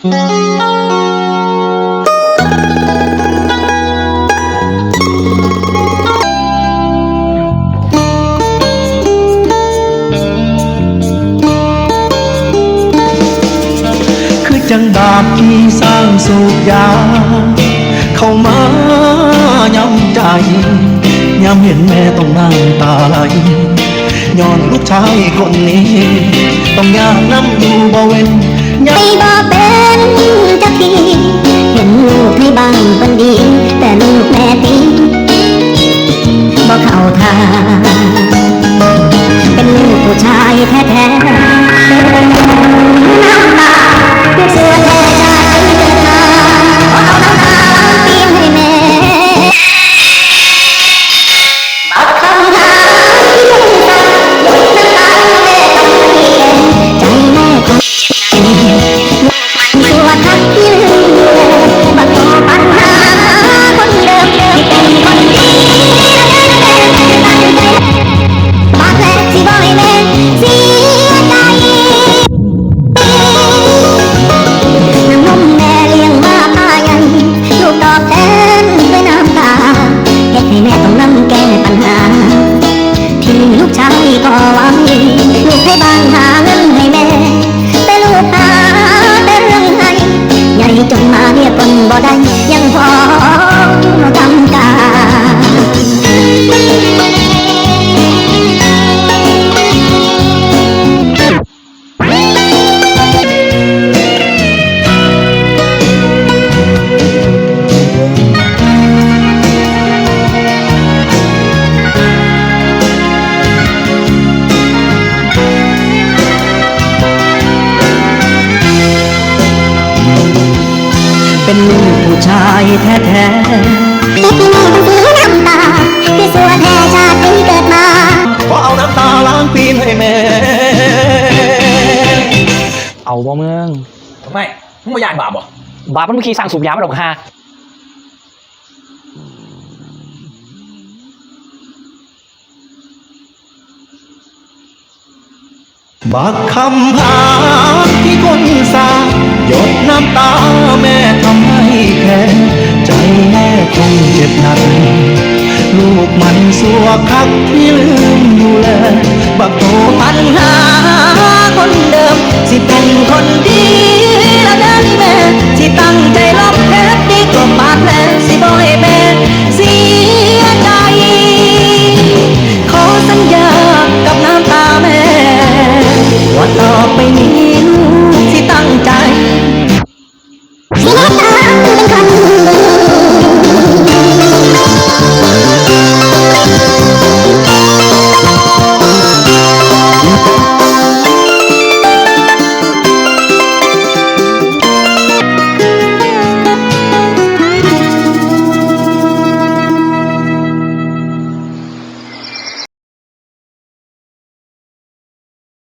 คือจังบาปที่สร้างสูบยา เข้ามาย้ำใจย้ำเห็นแม่ต้องน้ำตาไหลย้อนลูกชายคนนี้ ต้องยากน้ำอยู่บ่เว้น ไม่บอกเป็นจะทีเห็นลูกให้บางคนดี แต่ลูกแม่ตีบอกเข้าทางเป็นลูกผู้ชายแท้ ลู เป็นลูกผู้ชายแท้เฮ็ดให้แม่ต้องเสียน้ำตา คือสัวแท้ชาติที่เกิดมาๆขอเอาน้ำตาล้างปีนให้แม่ เอาบ่เมืองทำไมมึงไม่ยานบาปบ่บาปมันเมื่อกี้สั่งสูบยามาดอกฮาบักคำหาที่คนสาหยดน้ำตาแม่ทำให้แค่ ใจแม่คงเจ็บหนัก ลูกมันสัวคักที่ลืมอยู่แลบักโตปัญหาคนเดิม สิเป็นคนดี